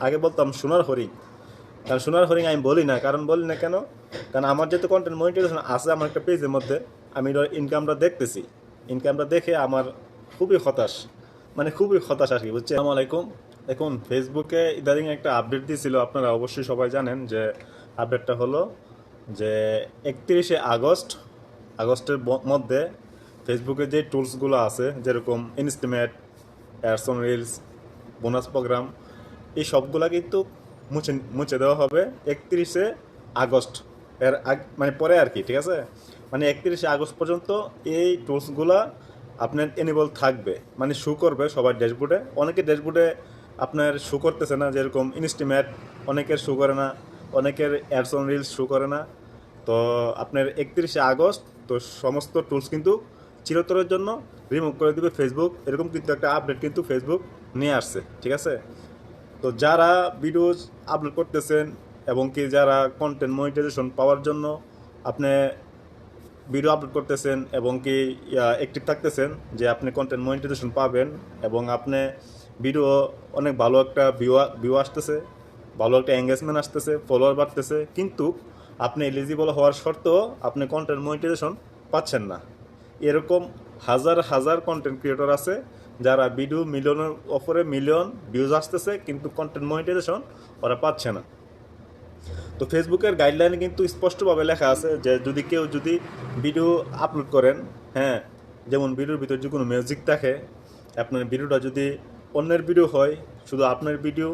আগে বলতাম সোনার হরিণ। কারণ সোনার হরিণ আমি বলি না। কারণ বলি না কেন? কারণ আমার যেহেতু কন্টেন্ট মনিটাইজেশন আছে আমার একটা পেজের মধ্যে, আমি ইনকামটা দেখতেছি। ইনকামটা দেখে আমার খুবই হতাশ। মানে খুবই হতাশ আর কি আসসালামু আলাইকুম। দেখুন ফেসবুকে ইদানিং একটা আপডেট দিয়েছিল আপনারা অবশ্যই সবাই জানেন যে আপডেটটা হলো যে একত্রিশে আগস্ট, আগস্টের মধ্যে ফেসবুকে যে টুলসগুলো আছে, যেরকম ইনস্টিমেট ads on reels bonus program এই সবগুলা কিন্তু মুছে মুছে দেওয়া হবে একত্রিশে আগস্ট। এর আগ মানে পরে আর কি, ঠিক আছে? মানে একত্রিশে আগস্ট পর্যন্ত এই টুলসগুলা আপনার এনেবল থাকবে। মানে শু করবে সবার ড্যাশবোর্ডে অনেকে ড্যাশবোর্ডে আপনার শু করতেছে না, যেরকম ইনস্টিমেট অনেকের শু করে না, অনেকের অ্যাডসন রিলস শু করে না। তো আপনার একত্রিশে আগস্ট, তো সমস্ত টুলস কিন্তু চিরতরের জন্য রিমুভ করে দিবে ফেসবুক এরকম কিন্তু একটা আপডেট কিন্তু ফেসবুক নিয়ে আসছে, ঠিক আছে? তো যারা ভিডিওস আপলোড করতেছেন এবং কি যারা কন্টেন্ট মনিটাইজেশন পাওয়ার জন্য আপনি ভিডিও আপলোড করতেছেন এবং কি অ্যাক্টিভ থাকতেছেন, যে আপনি কন্টেন্ট মনিটাইজেশন পাবেন এবং আপনি ভিডিও অনেক ভালো একটা ভিউ ভিউ আসতেছে, ভালো একটা এঙ্গেজমেন্ট আসতেছে ফলোয়ার বাড়তেছে, কিন্তু আপনি এলিজিবল হওয়ার শর্তেও আপনি কন্টেন্ট মনিটাইজেশন পাচ্ছেন না। এরকম হাজার হাজার কন্টেন্ট ক্রিয়েটর আছে যারা ভিডিও মিলিয়নের ওপরে মিলিয়ন ভিউজ আসতেছে, কিন্তু কন্টেন্ট মনিটাইজেশন ওরা পাচ্ছে না। তো ফেসবুকের গাইডলাইনে কিন্তু স্পষ্টভাবে লেখা আছে যে, যদি কেউ যদি ভিডিও আপলোড করেন হ্যাঁ যেমন ভিডিওর ভিতরে যদি কোনো মিউজিক থাকে আপনার ভিডিওটা যদি অন্যের ভিডিও হয়, শুধু আপনার ভিডিও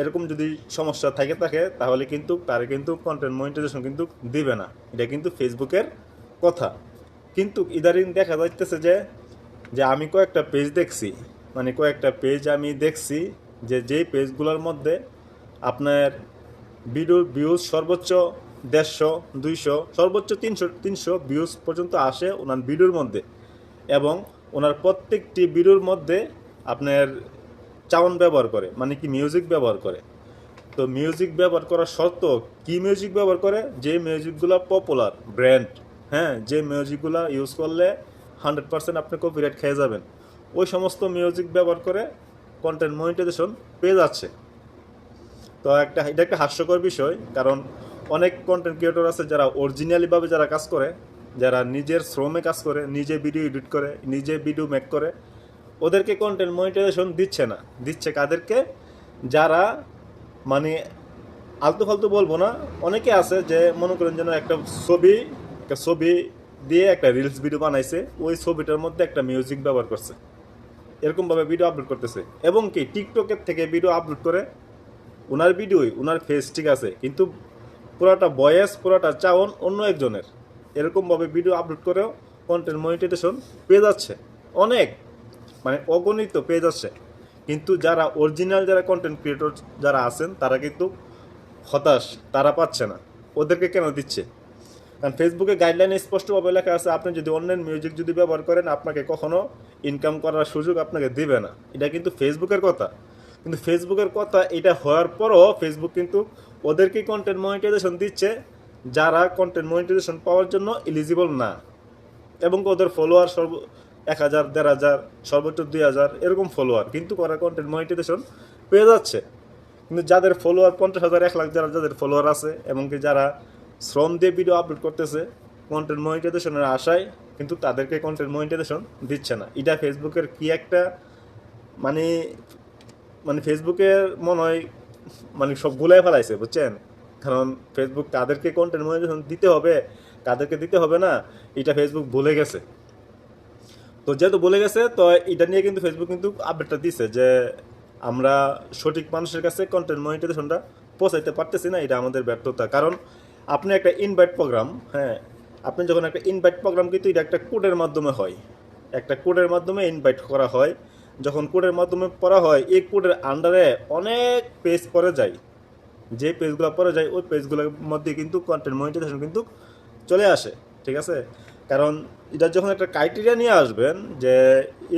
এরকম যদি সমস্যা থাকে থাকে, তাহলে কিন্তু তার কিন্তু কন্টেন্ট মনিটাইজেশন কিন্তু দিবে না। এটা কিন্তু ফেসবুকের কথা। কিন্তু ইদারিং দেখা যাইতেছে যে যে আমি কয়েকটা পেজ দেখছি মানে কয়েকটা পেজ আমি দেখছি যে যেই পেজগুলোর মধ্যে আপনার ভিডিওর ভিউজ সর্বোচ্চ দেড়শো, দুইশো, সর্বোচ্চ তিনশো তিনশো ভিউজ পর্যন্ত আসে ওনার ভিডিওর মধ্যে। এবং ওনার প্রত্যেকটি ভিডিওর মধ্যে আপনার চাউন ব্যবহার করে মানে কি মিউজিক ব্যবহার করে। তো মিউজিক ব্যবহার করার সত্ত্বেও কি মিউজিক ব্যবহার করে? যে মিউজিকগুলো পপুলার ব্র্যান্ড হ্যাঁ? যে মিউজিকগুলো ইউজ করলে হান্ড্রেড পার্সেন্ট আপনি কপিরাইট খেয়ে যাবেন। ওই সমস্ত মিউজিক ব্যবহার করে কন্টেন্ট মনিটাইজেশন পেয়ে যাচ্ছে। তো একটা এটা একটা হাস্যকর বিষয়, কারণ অনেক কন্টেন্ট ক্রিয়েটর আছে যারা অরিজিনালিভাবে যারা কাজ করে, যারা নিজের শ্রমে কাজ করে, নিজে ভিডিও এডিট করে, নিজে ভিডিও মেক করে, ওদেরকে কন্টেন্ট মনিটাইজেশন দিচ্ছে না। দিচ্ছে কাদেরকে? যারা মানে আলতু ফালতু বলব না, অনেকে আছে যে মনে করেন যেন একটা ছবি একটা ছবি দিয়ে একটা রিলস ভিডিও বানাইছে, ওই ছবিটার মধ্যে একটা মিউজিক ব্যবহার করছে। এরকমভাবে ভিডিও আপলোড করতেছে। এবং কি টিকটকের থেকে ভিডিও আপলোড করে ওনার ভিডিওই ওনার ফেস ঠিক আছে, কিন্তু পুরাটা বয়েস, পুরাটা চাউন অন্য একজনের। এরকমভাবে ভিডিও আপলোড করেও কন্টেন্ট মনিটাইজেশন পেয়ে যাচ্ছে। অনেক মানে অগণিত পেয়ে যাচ্ছে। কিন্তু যারা অরিজিনাল যারা কন্টেন্ট ক্রিয়েটর যারা আছেন, তারা কিন্তু হতাশ, তারা পাচ্ছে না। ওদেরকে কেন দিচ্ছে? কারণ ফেসবুকে গাইডলাইনে স্পষ্টভাবে লেখা আছে, আপনি যদি অনলাইন মিউজিক যদি ব্যবহার করেন, আপনাকে কখনো ইনকাম করার সুযোগ আপনাকে দিবে না। এটা কিন্তু ফেসবুকের কথা। কিন্তু ফেসবুকের কথা এটা হওয়ার পরও ফেসবুক কিন্তু ওদেরকে কন্টেন্ট মনিটাইজেশন দিচ্ছে, যারা কন্টেন্ট মনিটাইজেশন পাওয়ার জন্য এলিজিবল না। এবং ওদের ফলোয়ার সর্ব এক হাজার, দেড় হাজার, সর্বোচ্চ দুই হাজার, এরকম ফলোয়ার কিন্তু ওরা কন্টেন্ট মনিটাইজেশন পেয়ে যাচ্ছে। কিন্তু যাদের ফলোয়ার পঞ্চাশ হাজার, এক লাখ যারা যাদের ফলোয়ার আছে এবং কি যারা শ্রম দিয়ে ভিডিও আপলোড করতেছে কন্টেন্ট মনিটাইজেশনের আশায়, কিন্তু তাদেরকে কন্টেন্ট মনিটাইজেশন দিচ্ছে না। এটা ফেসবুকের কি একটা মানে মানে ফেসবুকের মনে হয় মানে সব গুলাই ফেলাইছে, বুঝছেন? কারণ ফেসবুক তাদেরকে কন্টেন্ট মনিটাইজেশন দিতে হবে, তাদেরকে দিতে হবে না, এটা ফেসবুক ভুলে গেছে। তো যেহেতু বলে গেছে, তো এটা নিয়ে কিন্তু ফেসবুক কিন্তু আপডেটটা দিছে যে আমরা সঠিক মানুষের কাছে কন্টেন্ট মনিটাইজেশনটা পৌঁছাইতে পারতেছি না, এটা আমাদের ব্যর্থতা। কারণ আপনি একটা ইনভাইট প্রোগ্রাম হ্যাঁ আপনি যখন একটা ইনভাইট প্রোগ্রাম কিন্তু এটা একটা কোডের মাধ্যমে হয়। একটা কোডের মাধ্যমে ইনভাইট করা হয়। যখন কোডের মাধ্যমে পড়া হয়, এই কোডের আন্ডারে অনেক পেজ পড়ে যায়। যে পেজগুলো পরে যায়, ওই পেজগুলোর মধ্যে কিন্তু কন্টেন্ট মনিটাইজেশন কিন্তু চলে আসে, ঠিক আছে? কারণ এটা যখন একটা ক্রাইটেরিয়া নিয়ে আসবেন যে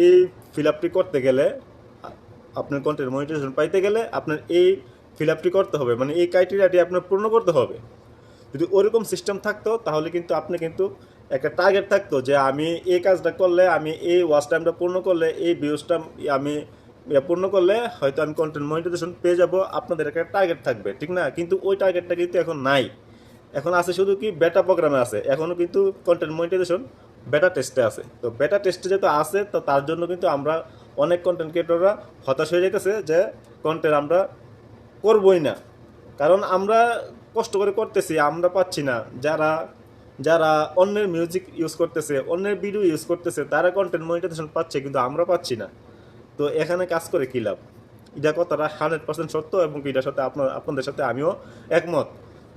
এই ফিল আপটি করতে গেলে, আপনার কন্টেন্ট মনিটাইজেশন পাইতে গেলে আপনার এই ফিল আপটি করতে হবে। মানে এই ক্রাইটেরিয়াটি আপনার পূর্ণ করতে হবে। যদি ওরকম সিস্টেম থাকতো, তাহলে কিন্তু আপনি কিন্তু একটা টার্গেট থাকতো যে আমি এই কাজটা করলে, আমি এই ওয়াচ টাইমটা পূর্ণ করলে, এই ভিউজটা আমি পূর্ণ করলে হয়তো আমি কন্টেন্ট মনিটাইজেশন পেয়ে যাব, আপনাদের একটা টার্গেট থাকবে, ঠিক না? কিন্তু ওই টার্গেটটা কিন্তু এখন নাই। এখন আছে শুধু কি বেটা প্রোগ্রামে আছে এখনও কিন্তু কন্টেন্ট মনিটাইজেশন বেটা টেস্টে আছে। তো বেটা টেস্টে যেহেতু আছে, তো তার জন্য কিন্তু আমরা অনেক কন্টেন্ট ক্রিয়েটররা হতাশ হয়ে যেতেছে যে কন্টেন্ট আমরা করবই না। কারণ আমরা কষ্ট করে করতেছি, আমরা পাচ্ছি না। যারা যারা অন্যের মিউজিক ইউজ করতেছে, অন্যের ভিডিও ইউজ করতেছে, তারা কন্টেন্ট মনিটাইজেশন পাচ্ছে, কিন্তু আমরা পাচ্ছি না। তো এখানে কাজ করে কী লাভ? এটা কথাটা হান্ড্রেড পার্সেন্ট সত্য এবং এটার সাথে আপনার, আপনাদের সাথে আমিও একমত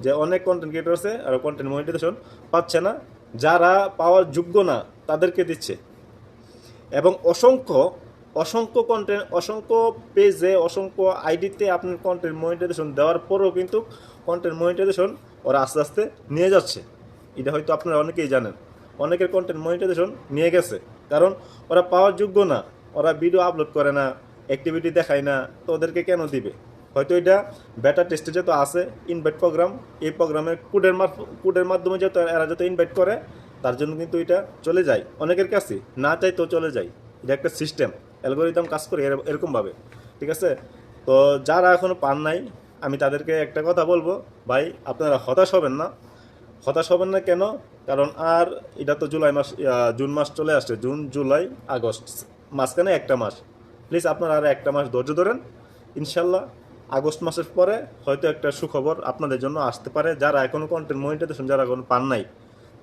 যে অনেক কন্টেন্ট ক্রিয়েটর আছে আর কন্টেন্ট মনিটাইজেশন পাচ্ছে না। যারা পাওয়ার যোগ্য না, তাদেরকে দিচ্ছে। এবং অসংখ্য অসংখ্য কন্টেন্ট অসংখ্য পেজে অসংখ্য আইডিতে আপনার কন্টেন্ট মনিটাইজেশন দেওয়ার পরেও কিন্তু কন্টেন্ট মনিটাইজেশন ওরা আস্তে আস্তে নিয়ে যাচ্ছে। এটা হয়তো আপনারা অনেকেই জানেন। অনেকের কন্টেন্ট মনিটাইজেশন নিয়ে গেছে। কারণ ওরা পাওয়ার যোগ্য না। ওরা ভিডিও আপলোড করে না অ্যাক্টিভিটি দেখায় না। তো ওদেরকে কেন দিবে? হয়তো এটা বেটা টেস্টে যেহেতু আছে ইনভাইট প্রোগ্রাম এই প্রোগ্রামের কোডের কোডের মাধ্যমে যেহেতু এরা যত ইনভাইট করে, তার জন্য কিন্তু এটা চলে যায়। অনেকের কাছে না চাই তো চলে যায়। এটা একটা সিস্টেম অ্যালগোরিদম কাজ করে এরকমভাবে। ঠিক আছে? তো যারা এখনও পান নাই আমি তাদেরকে একটা কথা বলব, ভাই, আপনারা হতাশ হবেন না। হতাশ হবেন না কেন? কারণ আর এটা তো জুলাই মাস জুন মাস চলে আসছে, জুন, জুলাই, আগস্ট, মাঝখানে একটা মাস। প্লিজ আপনারা আর একটা মাস ধৈর্য ধরেন। ইনশাল্লাহ আগস্ট মাসের পরে হয়তো একটা সুখবর আপনাদের জন্য আসতে পারে। যারা এখনও কন্টেন্ট মনিটাইজেশন যারা এখন পান নাই,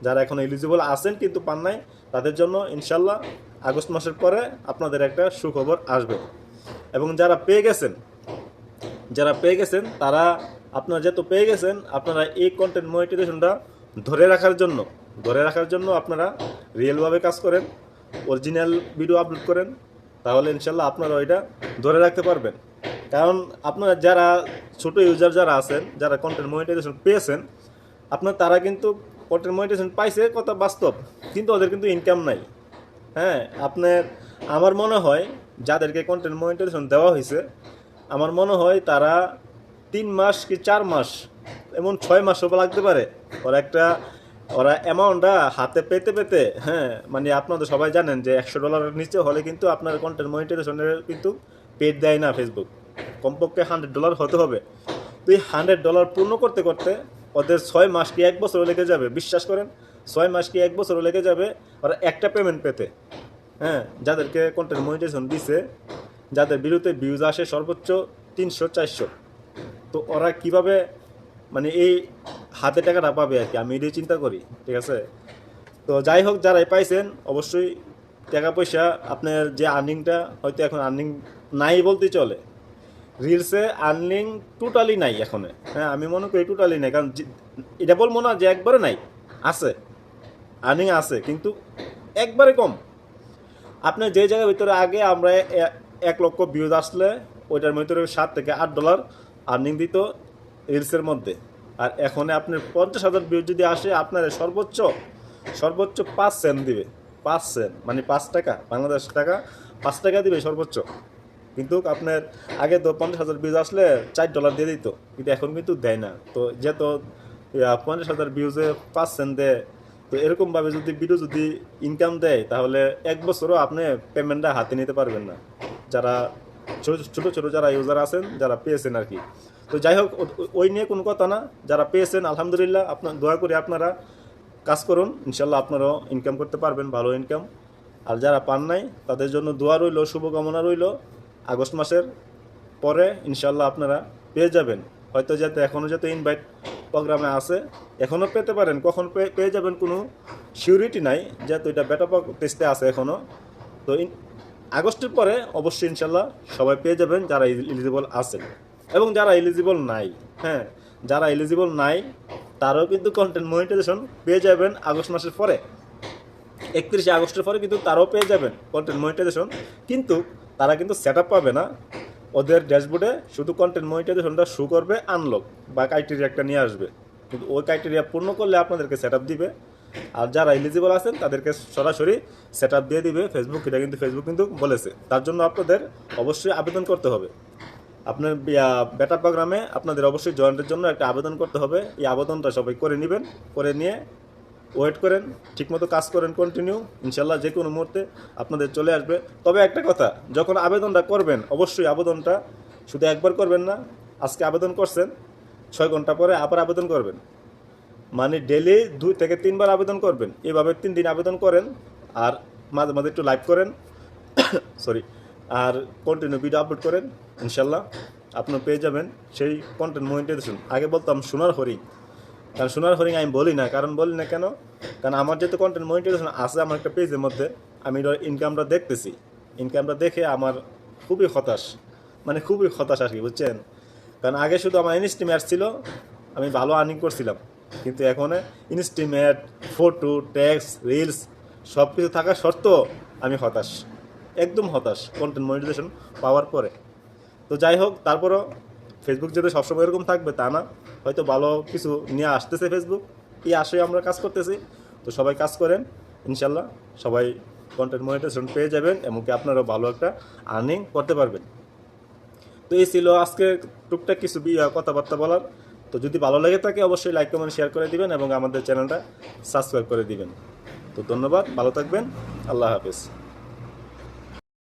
যারা এখন এলিজিবল আছেন কিন্তু পান নাই, তাদের জন্য ইনশাল্লাহ আগস্ট মাসের পরে আপনাদের একটা সুখবর আসবে। এবং যারা পেয়ে গেছেন যারা পেয়ে গেছেন, তারা আপনারা যেহেতু পেয়ে গেছেন, আপনারা এই কন্টেন্ট মনিটাইজেশনটা ধরে রাখার জন্য, ধরে রাখার জন্য আপনারা রিয়েলভাবে কাজ করেন অরিজিনাল ভিডিও আপলোড করেন, তাহলে ইনশাল্লাহ আপনারা ওইটা ধরে রাখতে পারবেন। কারণ আপনারা যারা ছোট ইউজার যারা আছেন, যারা কন্টেন্ট মনিটাইজেশন পেয়েছেন, আপনার তারা কিন্তু কন্টেন্ট মনিটাইজেশন পাইছে কথা বাস্তব, কিন্তু ওদের কিন্তু ইনকাম নাই। হ্যাঁ আপনার, আমার মনে হয় যাদেরকে কন্টেন্ট মনিটাইজেশন দেওয়া হয়েছে আমার মনে হয় তারা তিন মাস কি চার মাস, এমন ছয় মাসও লাগতে পারে। ওরা একটা, ওরা অ্যামাউন্টটা হাতে পেতে পেতে হ্যাঁ মানে আপনাদের সবাই জানেন যে একশো ডলারের নিচে হলে কিন্তু আপনার কন্টেন্ট মনিটাইজেশনের কিন্তু পেড দেয় না ফেসবুক কমপক্ষে হান্ড্রেড ডলার হতে হবে। তুই হান্ড্রেড ডলার পূর্ণ করতে করতে ওদের ছয় মাস কি এক বছরও লেগে যাবে? বিশ্বাস করেন, ছয় মাস কি এক বছরও লেগে যাবে? ওরা একটা পেমেন্ট পেতে হ্যাঁ যাদেরকে কন্টেন্ট মনিটাইজেশন দিছে যাদের বিরুদ্ধে ভিউজ আসে সর্বোচ্চ তিনশো, চারশো। তো ওরা কীভাবে মানে এই হাতে টাকাটা পাবে আর কি? আমি এটাই চিন্তা করি, ঠিক আছে? তো যাই হোক যারাই পাইছেন, অবশ্যই টাকা পয়সা, আপনার যে আর্নিংটা হয়তো এখন আর্নিং নাই বলতে চলে। রিলসে আর্নিং টোটালি নাই এখন। হ্যাঁ আমি মনে করি টোটালি নাই, কারণ এটা বলব না যে একবারে নাই, আছে। আর্নিং আছে, কিন্তু একবারে কম। আপনি যে জায়গার ভিতরে আগে আমরা এক লক্ষ ভিউজ আসলে ওইটার মধ্যে সাত থেকে আট ডলার আর্নিং দিত রিলসের মধ্যে। আর এখন আপনার পঞ্চাশ হাজার ভিউজ যদি আসে, আপনার সর্বোচ্চ সর্বোচ্চ পাঁচ সেন্ট দিবে। পাঁচ সেন্ট মানে পাঁচ টাকা, বাংলাদেশ টাকা, পাঁচ টাকা দিবে সর্বোচ্চ। কিন্তু আপনার আগে তো পঞ্চাশ হাজার ভিউজ আসলে চার ডলার দিয়ে দিত, কিন্তু এখন কিন্তু দেয় না। তো যেহেতু পঞ্চাশ হাজার ভিউজে পাঁচ সেন্ট দেয়, তো এরকমভাবে যদি ভিডিও যদি ইনকাম দেয়, তাহলে এক বছরও আপনি পেমেন্টটা হাতে নিতে পারবেন না। যারা ছোট ছোট ছোট যারা ইউজার আছেন, যারা পেয়েছেন আর কি। তো যাই হোক ওই নিয়ে কোনো কথা না। যারা পেয়েছেন, আলহামদুলিল্লাহ আপনার দয়া করে আপনারা কাজ করুন। ইনশাল্লাহ আপনারাও ইনকাম করতে পারবেন, ভালো ইনকাম আর যারা পান নাই, তাদের জন্য দোয়া রইল, শুভকামনা রইল। আগস্ট মাসের পরে ইনশাল্লাহ আপনারা পেয়ে যাবেন। হয়তো যাতে এখনও যাতে ইনভাইট প্রোগ্রামে আছে এখনও পেতে পারেন। কখন পেয়ে যাবেন কোনো সিউরিটি নাই, যেহেতু এটা বেটা টেস্টে আছে এখনও তো আগস্টের পরে অবশ্যই ইনশাল্লাহ সবাই পেয়ে যাবেন যারা এলিজিবল আছেন। এবং যারা এলিজিবল নাই হ্যাঁ যারা এলিজিবল নাই, তারাও কিন্তু কন্টেন্ট মনিটাইজেশন পেয়ে যাবেন আগস্ট মাসের পরে। একত্রিশে আগস্টের পরে কিন্তু তারাও পেয়ে যাবেন কন্টেন্ট মনিটাইজেশন কিন্তু তারা কিন্তু সেট পাবে না। ওদের ড্যাশবোর্ডে শুধু কন্টেন্ট মনিটাইজেশনটা শু করবে আনলক বা ক্রাইটেরিয়া একটা নিয়ে আসবে। কিন্তু ওই ক্রাইটেরিয়া পূর্ণ করলে আপনাদেরকে সেট দিবে। আর যারা এলিজিবল আছেন, তাদেরকে সরাসরি সেট দিয়ে দিবে ফেসবুক এটা কিন্তু ফেসবুক কিন্তু বলেছে। তার জন্য আপনাদের অবশ্যই আবেদন করতে হবে। আপনার বেটা প্রোগ্রামে আপনাদের অবশ্যই জয়েন্টের জন্য একটা আবেদন করতে হবে। এই আবেদনটা সবাই করে নেবেন, করে নিয়ে ওয়েট করেন, ঠিকমতো কাজ করেন কন্টিনিউ ইনশাল্লাহ যে কোনো মুহূর্তে আপনাদের চলে আসবে। তবে একটা কথা, যখন আবেদনটা করবেন, অবশ্যই আবেদনটা শুধু একবার করবেন না, আজকে আবেদন করছেন, ছয় ঘণ্টা পরে আবার আবেদন করবেন। মানে ডেলি দুই থেকে তিনবার আবেদন করবেন। এভাবে তিন দিন আবেদন করেন আর মাঝে মাঝে একটু লাইভ করেন। সরি আর কন্টিনিউ ভিডিও আপলোড করেন, ইনশাল্লাহ আপনার পেয়ে যাবেন সেই কন্টেন্ট মনিটাইজেশন আগে বলতাম সোনার হরিণ। কারণ সোনার হরিণ আমি বলি না, কারণ বলি না কেন? কারণ আমার যেহেতু কন্টেন্ট মনিটাইজেশন আছে আমার একটা পেজের মধ্যে, আমি ইনকামটা দেখতেছি। ইনকামটা দেখে আমার খুবই হতাশ। মানে খুবই হতাশ আর কি, বুঝছেন? কারণ আগে শুধু আমার ইনস্টিমেট ছিল, আমি ভালো আর্নিং করছিলাম। কিন্তু এখন ইনস্টিমেট, ফটো ট্যাক্স রিলস সব কিছু থাকা সত্ত্বেও আমি হতাশ। একদম হতাশ কন্টেন্ট মনিটাইজেশন পাওয়ার পরে। তো যাই হোক, তারপরও ফেসবুক যাতে সবসময় এরকম থাকবে, তা না। হয়তো ভালো কিছু নিয়ে আসতেছে ফেসবুক এই আশয়ে আমরা কাজ করতেছি। তো সবাই কাজ করেন, ইনশাল্লাহ সবাই কন্টেন্ট মনিটাইজেশন পেয়ে যাবেন, এমনকি আপনারাও ভালো একটা আর্নিং করতে পারবেন। তো এই ছিল আজকে টুকটাক কিছু কথাবার্তা বলার। তো যদি ভালো লেগে থাকে, অবশ্যই লাইক কমেন্ট শেয়ার করে দিবেন এবং আমাদের চ্যানেলটা সাবস্ক্রাইব করে দিবেন। তো ধন্যবাদ, ভালো থাকবেন, আল্লাহ হাফিজ।